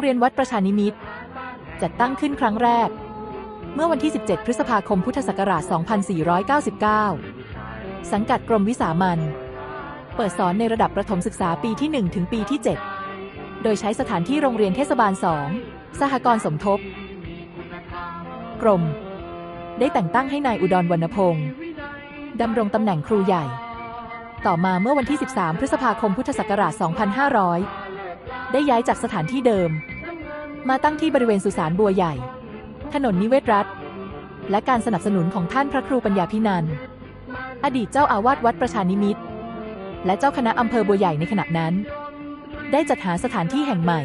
เรียนวัดประชานิมิตจัดตั้งขึ้นครั้งแรก เมื่อวันที่ 17 พฤษภาคม พุทธศักราช 2499 สังกัดกรมวิสามันเปิดสอนในระดับประถมศึกษาปีที่ 1 ถึงปีที่ 7 โดยใช้สถานที่โรงเรียนเทศบาล 2 สหกรณ์สมทบ กรม ได้แต่งตั้งให้นายอุดรวรรณพงศ์ดำรงตำแหน่งครูใหญ่ ต่อมาเมื่อวันที่ 13 พฤษภาคมพุทธศักราช 2500 ได้ย้ายจากสถานที่เดิม มาตั้งที่บริเวณสุสานบัวใหญ่ ถนนนิเวศรัฐ และการสนับสนุนของท่านพระครูปัญญาพินันอดีตเจ้าอาวาสวัดประชานิมิตและเจ้าคณะอำเภอบัวใหญ่ในขณะนั้น ได้จัดหาสถานที่แห่งใหม่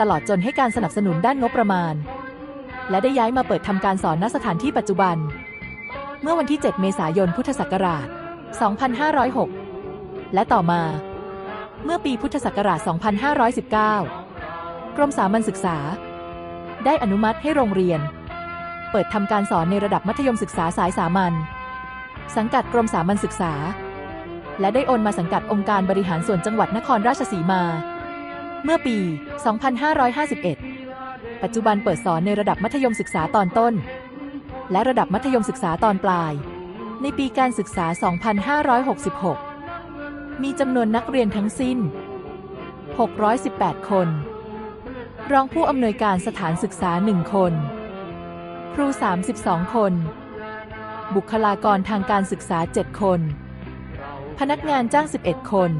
ตลอดจนให้การสนับสนุนด้านงบประมาณ และได้ย้ายมาเปิดทำการสอนณสถานที่ปัจจุบัน เมื่อวันที่ 7 เมษายนพุทธศักราช 2506 และต่อมา เมื่อปีพุทธศักราช 2519 กรมสามัญศึกษา ได้อนุมัติให้โรงเรียน เปิดทำการสอนในระดับมัธยมศึกษาสายสามัญสังกัดกรมสามัญศึกษา และได้โอนมาสังกัดองค์การบริหารส่วนจังหวัดนครราชสีมา เมื่อปี 2551 ปัจจุบันเปิดสอนในระดับมัธยมศึกษาตอนต้น และระดับมัธยมศึกษาตอนปลาย ในปีการศึกษา 2566 มีจำนวนนักเรียนทั้งสิ้น 618 คน รองผู้อำนวยการสถานศึกษา 1 คน ครู 32 คน บุคลากรทางการศึกษา 7 คน พนักงานจ้าง 11 คน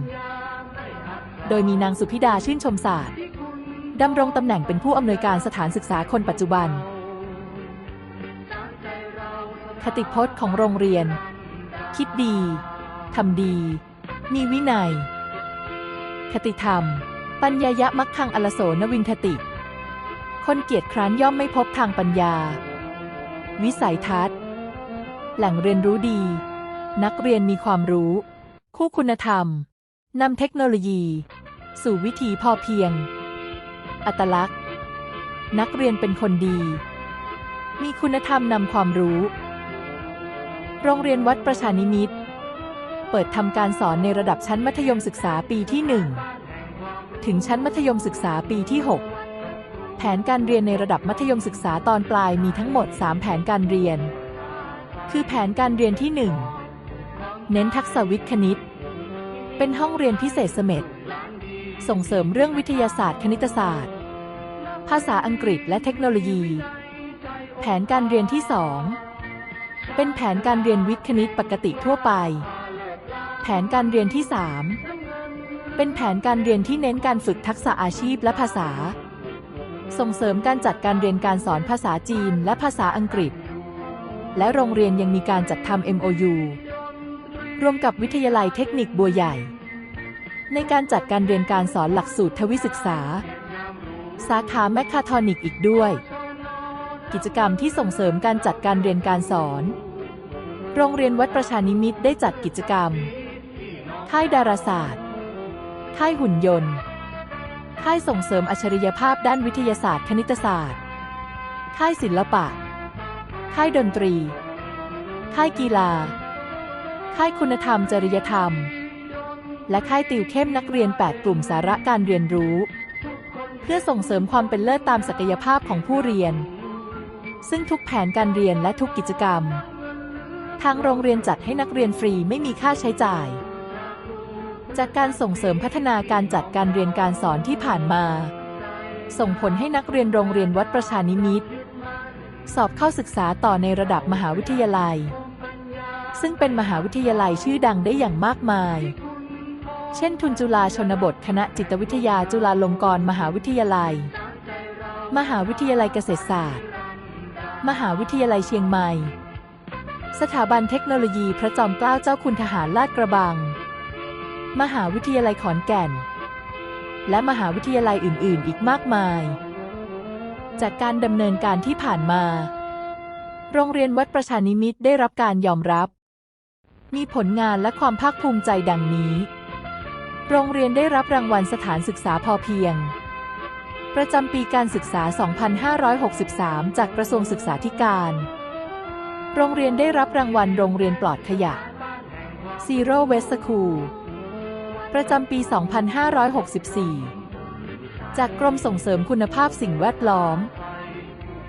โดยมีนางสุพิดาชื่นชมศาสตร์ดำรงตำแหน่งเป็นผู้อำนวยการสถานศึกษาคนปัจจุบัน คติพจน์ของโรงเรียน คิดดี ทำดี มีวินัย คติธรรม ปัญญายะมักขังอลโสนวินทติ คนเกียจคร้านย่อมไม่พบทางปัญญา วิสัยทัศน์ แหล่งเรียนรู้ดี นักเรียนมีความรู้ คู่คุณธรรมนำเทคโนโลยี สู่วิถีพอเพียง อัตลักษณ์ นักเรียนเป็นคนดี มีคุณธรรมนำความรู้ โรงเรียนวัดประชานิมิต เปิดทำการสอนในระดับชั้นมัธยมศึกษาปีที่ 1 ถึงชั้นมัธยมศึกษาปีที่ 6 แผนการเรียนในระดับมัธยมศึกษาตอนปลายมีทั้งหมด 3 แผนการเรียน คือแผนการเรียนที่ 1 เน้นทักษะวิทย์คณิต เป็นห้องเรียนพิเศษเสม็ดส่งเสริมเรื่องวิทยาศาสตร์ คณิตศาสตร์ ภาษาอังกฤษและเทคโนโลยี แผนการเรียนที่ 2 เป็นแผนการเรียนวิทย์คณิตปกติทั่วไป แผนการเรียนที่ 3 เป็นแผนการเรียนที่เน้นการฝึกทักษะอาชีพและภาษา ส่งเสริมการจัดการเรียนการสอนภาษาจีนและภาษาอังกฤษ และโรงเรียนยังมีการจัดทำ MOU รวมกับวิทยาลัยเทคนิคบัวใหญ่ ในการจัดการเรียนการสอนหลักสูตรทวิศึกษา สาขาแมคคาทอนิกอีกด้วย กิจกรรมที่ส่งเสริมการจัดการเรียนการสอน โรงเรียนวัดประชานิมิตได้จัดกิจกรรม ค่ายดาราศาสตร์ ค่ายหุ่นยนต์ ค่ายส่งเสริมอัจฉริยภาพด้านวิทยาศาสตร์คณิตศาสตร์ ค่ายศิลปะ ค่ายดนตรี ค่ายกีฬา ค่ายคุณธรรมจริยธรรม และค่ายติวเข้มนักเรียน 8 กลุ่มสาระการเรียนรู้ เพื่อส่งเสริมความเป็นเลิศตามศักยภาพของผู้เรียน ซึ่งทุกแผนการเรียนและทุกกิจกรรม ทางโรงเรียนจัดให้นักเรียนฟรีไม่มีค่าใช้จ่าย จากการส่งเสริมพัฒนาการจัดการเรียนการสอนที่ผ่านมา ส่งผลให้นักเรียนโรงเรียนวัดประชานิมิตสอบเข้าศึกษาต่อในระดับมหาวิทยาลัย ซึ่งเป็นมหาวิทยาลัยชื่อดังได้อย่างมากมาย เช่น ทุนจุฬาชนบทคณะจิตวิทยาจุฬาลงกรณ์มหาวิทยาลัย มหาวิทยาลัยเกษตรศาสตร์ มหาวิทยาลัยเชียงใหม่ สถาบันเทคโนโลยีพระจอมเกล้าเจ้าคุณทหารลาดกระบัง มหาวิทยาลัยขอนแก่น และมหาวิทยาลัยอื่น ๆ อีกมากมาย จากการดำเนินการที่ผ่านมา โรงเรียนวัดประชานิมิตได้รับการยอมรับ มีผลงานและความภาคภูมิใจดังนี้ โรงเรียนได้รับรางวัลสถานศึกษาพอเพียง ประจำปีการศึกษา 2563 จากกระทรวงศึกษาธิการ โรงเรียนได้รับรางวัลโรงเรียนปลอดขยะ Zero Waste School ประจำปี 2564 จากกรมส่งเสริมคุณภาพสิ่งแวดล้อม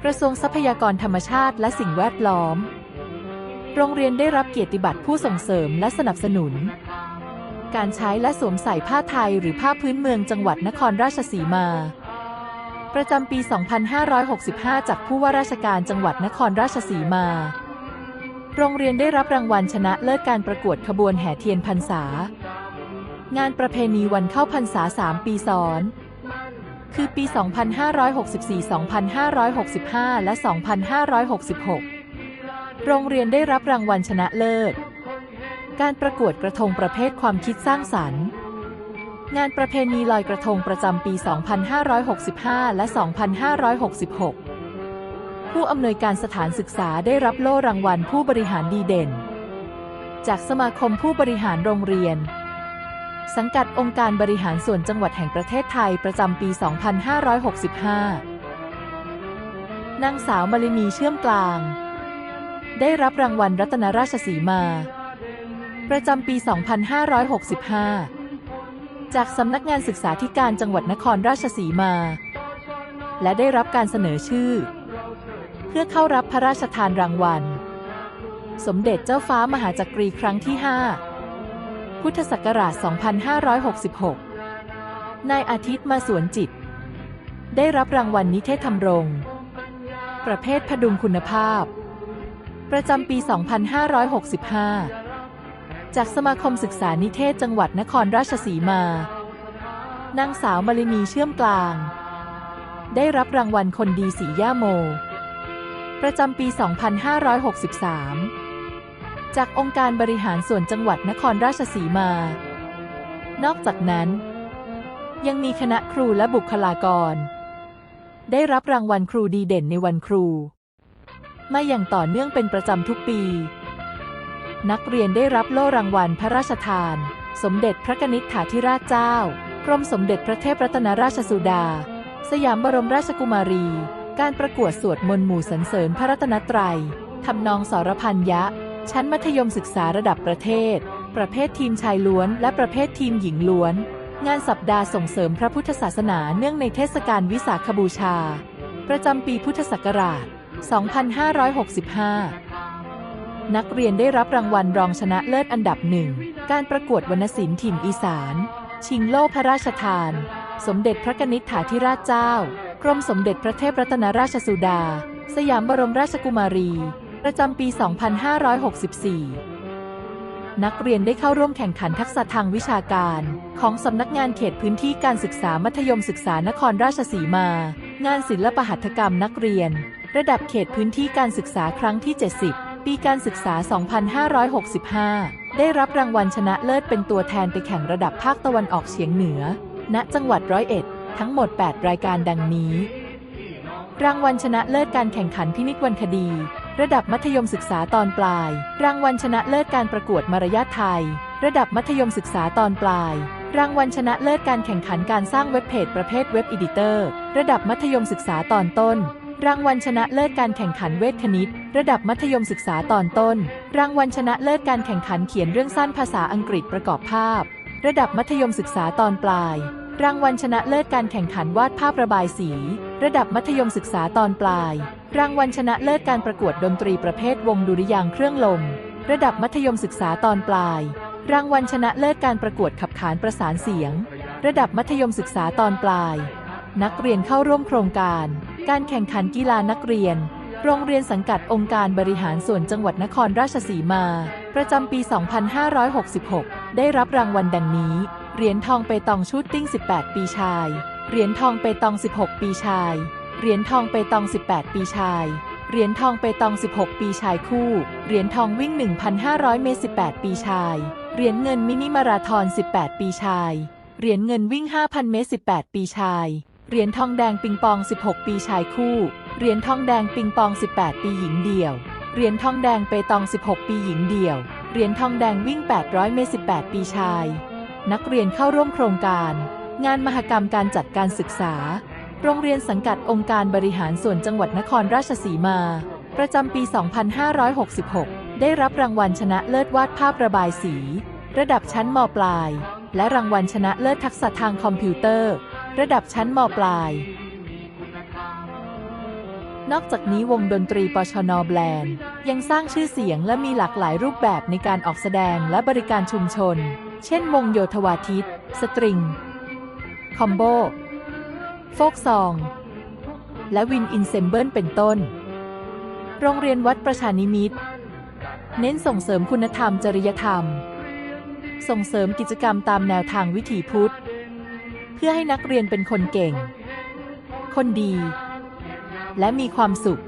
กระทรวงทรัพยากรธรรมชาติและสิ่งแวดล้อม โรงเรียนได้รับเกียรติบัตรผู้ส่งเสริมและสนับสนุน การใช้และสวมใส่ผ้าไทยหรือผ้าพื้นเมืองจังหวัดนครราชสีมา ประจำปี 2565 จากผู้ว่าราชการจังหวัดนครราชสีมาโรงเรียนได้รับรางวัลชนะเลิศการประกวดขบวนแห่เทียนพรรษา งานประเพณีวันเข้าพรรษา 3 ปีซ้อน คือปี 2564 2565 และ 2566 โรงเรียนได้รับรางวัลชนะเลิศ การประกวดกระทงประเภทความคิดสร้างสรรค์ งานประเพณีลอยกระทงประจำปี 2565 และ 2566 ผู้อำนวยการสถานศึกษาได้รับโล่รางวัลผู้บริหารดีเด่น จากสมาคมผู้บริหารโรงเรียน สังกัดองค์การบริหารส่วนจังหวัดแห่งประเทศไทยประจำปี 2565 นางสาวมาลินีเชื่อมกลาง ได้รับรางวัลรัตนราชสีมา ประจำปี 2565 จากสำนักงานศึกษาธิการจังหวัดนครราชสีมา และได้รับการเสนอชื่อ เพื่อเข้ารับพระราชทานรางวัล สมเด็จเจ้าฟ้ามหาจักรีครั้งที่ 5 พุทธศักราช 2566 นายอาทิตย์มาสวนจิต ได้รับรางวัลนิเทศธรรมรงค์ประเภทพดุงคุณภาพ ประจำปี 2565 จากสมาคมศึกษานิเทศจังหวัดนครราชสีมา นางสาวมาลินีเชื่อมกลาง ได้รับรางวัลคนดีสีย่าโม ประจำปี 2563 จากองค์การบริหารส่วนจังหวัดนครราชสีมา นอกจากนั้น ยังมีคณะครูและบุคลากร ได้รับรางวัลครูดีเด่นในวันครู มาอย่างต่อเนื่องเป็นประจำทุกปี นักเรียนได้รับโล่รางวัลพระราชทาน สมเด็จพระนิษฐาธิราชเจ้า กรมสมเด็จพระเทพรัตนราชสุดา สยามบรมราชกุมารี การประกวดสวดมนต์หมู่สรรเสริญพระรัตนตรัยทำนองสรพันยะ ชั้นมัธยมศึกษาระดับประเทศ ประเภททีมชายล้วน และประเภททีมหญิงล้วน งานสัปดาห์ส่งเสริมพระพุทธศาสนาเนื่องในเทศกาลวิสาขบูชา ประจำปีพุทธศักราช 2565 นักเรียนได้รับรางวัลรองชนะเลิศอันดับหนึ่ง การประกวดวรรณศิลป์ถิ่นอีสาน ชิงโล่พระราชทาน สมเด็จพระกนิษฐาธิราชเจ้า กรมสมเด็จพระเทพรัตนราชสุดา สยามบรมราชกุมารี ประจำปี 2564 นักเรียนได้เข้าร่วมแข่งขันทักษะทางวิชาการ ของสำนักงานเขตพื้นที่การศึกษามัธยมศึกษานครราชสีมา งานศิลปหัตถกรรมนักเรียน ระดับเขตพื้นที่การศึกษาครั้งที่ 70 ปีการศึกษา 2565 ได้รับรางวัลชนะเลิศเป็นตัวแทนไปแข่งระดับภาคตะวันออกเฉียงเหนือ ณ จังหวัดร้อยเอ็ด ทั้งหมด 8 รายการดังนี้ รางวัลชนะเลิศการแข่งขันพินิจวรรณคดี ระดับมัธยมศึกษาตอนปลาย รางวัลชนะเลิศการประกวดมารยาทไทย ระดับมัธยมศึกษาตอนปลาย รางวัลชนะเลิศการแข่งขันการสร้างเว็บเพจประเภทเว็บอีดิเตอร์ ระดับมัธยมศึกษาตอนต้น รางวัลชนะเลิศการแข่งขันเวทคณิต ระดับมัธยมศึกษาตอนต้น รางวัลชนะเลิศการแข่งขันเขียนเรื่องสั้นภาษาอังกฤษประกอบภาพ ระดับมัธยมศึกษาตอนปลาย รางวัลชนะเลิศการแข่งขันวาดภาพระบายสี ระดับมัธยมศึกษาตอนปลาย รางวัลชนะเลิศการประกวดดนตรีประเภทวงดุริยางเครื่องลม ระดับมัธยมศึกษาตอนปลาย รางวัลชนะเลิศการประกวดขับขานประสานเสียง ระดับมัธยมศึกษาตอนปลาย นักเรียนเข้าร่วมโครงการ การแข่งขันกีฬานักเรียน โรงเรียนสังกัดองค์การบริหารส่วนจังหวัดนครราชสีมา ประจำปี 2566 ได้รับรางวัลดังนี้ เหรียญทองเปตองชูตติ้ง 18 ปีชาย เหรียญทองเปตอง 16 ปีชาย เหรียญทองเปตอง 18 ปีชาย เหรียญทองเปตอง 16 ปีชายคู่ เหรียญทองวิ่ง 1,500 เมตร 18 ปีชาย เหรียญเงินมินิมาราธอน 18 ปีชาย เหรียญเงินวิ่ง 5,000 เมตร 18 ปีชาย เหรียญทองแดงปิงปอง 16 ปีชายคู่ เหรียญทองแดงปิงปอง 18 ปีหญิงเดี่ยว เหรียญทองแดงเปตอง 16 ปีหญิงเดี่ยว เหรียญทองแดงวิ่ง 800 เมตร 18 ปีชาย นักเรียนเข้าร่วมโครงการ งานมหกรรมการจัดการศึกษา โรงเรียนสังกัดองค์การบริหารส่วนจังหวัดนครราชสีมา ประจำปี 2566 ได้รับรางวัลชนะเลิศวาดภาพระบายสี ระดับชั้นมปลาย และรางวัลชนะเลิศทักษะทางคอมพิวเตอร์ ระดับชั้นมปลาย นอกจากนี้วงดนตรีปชนแบรนด์ยังสร้างชื่อเสียงและมีหลากหลายรูปแบบในการออกแสดงและบริการชุมชน เช่น วงโยธวาทิต สตริง คอมโบ โฟกซอง และวินอินเซมเบิลเป็นต้น โรงเรียนวัดประชานิมิต เน้นส่งเสริมคุณธรรมจริยธรรม ส่งเสริมกิจกรรมตามแนวทางวิถีพุทธ เพื่อให้นักเรียนเป็นคนเก่ง คนดี และมีความสุข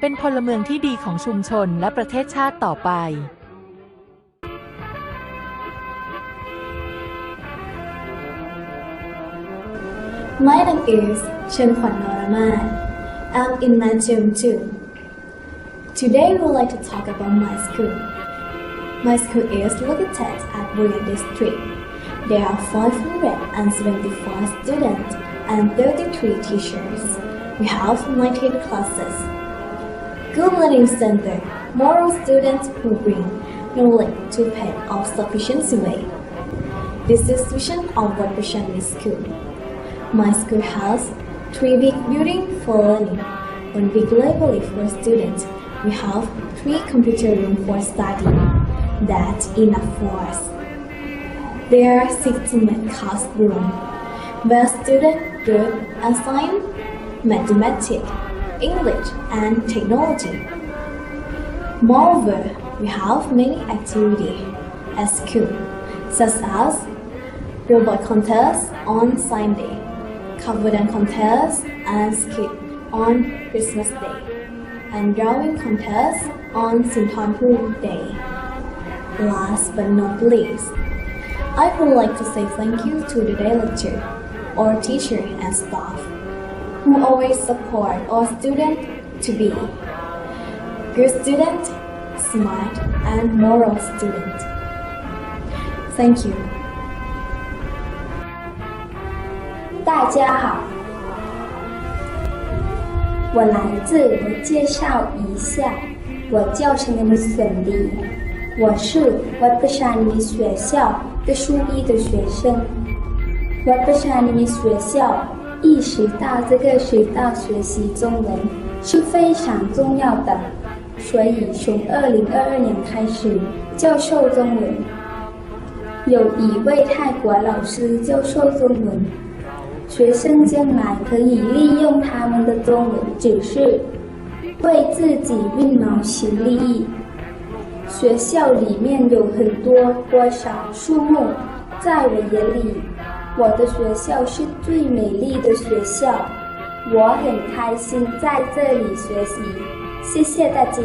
เป็นพลเมืองที่ดีของชุมชนและประเทศชาติต่อไป My name is Chen Kwan Noraman. I'm in Nanjing too. Today we would like to talk about my school. My school is located at Buya District. There are 574 students and 33 teachers. We have 19 classes. Good learning center, moral students who bring knowledge to pen of sufficient way. This is vision of what Prashani School. My school has three big buildings for learning, one big library for students. We have three computer rooms for study. That's enough for us. There are 16 math classrooms where students and science, mathematics, English, and technology. Moreover, we have many activities at school, such as robot contest on Sunday, cover and contest and skit on Christmas Day, and drawing contest on Sintanpu Day. Last but not least, I would like to say thank you to the day director, or teacher and staff, who always support our students to be good student, smart, and moral student. Thank you. 大家好，我来自，介绍一下，我叫陈林森的，我是温布尔登学校的初一的学生。温布尔登学校意识到这个学到学习中文是非常重要的，所以从二零二二年开始教授中文，有一位泰国老师教授中文。学生将来可以利用他们的中文知识，为自己运谋其利益。学校里面有很多多少树木，在我眼里，我的学校是最美丽的学校。我很开心在这里学习，谢谢大家。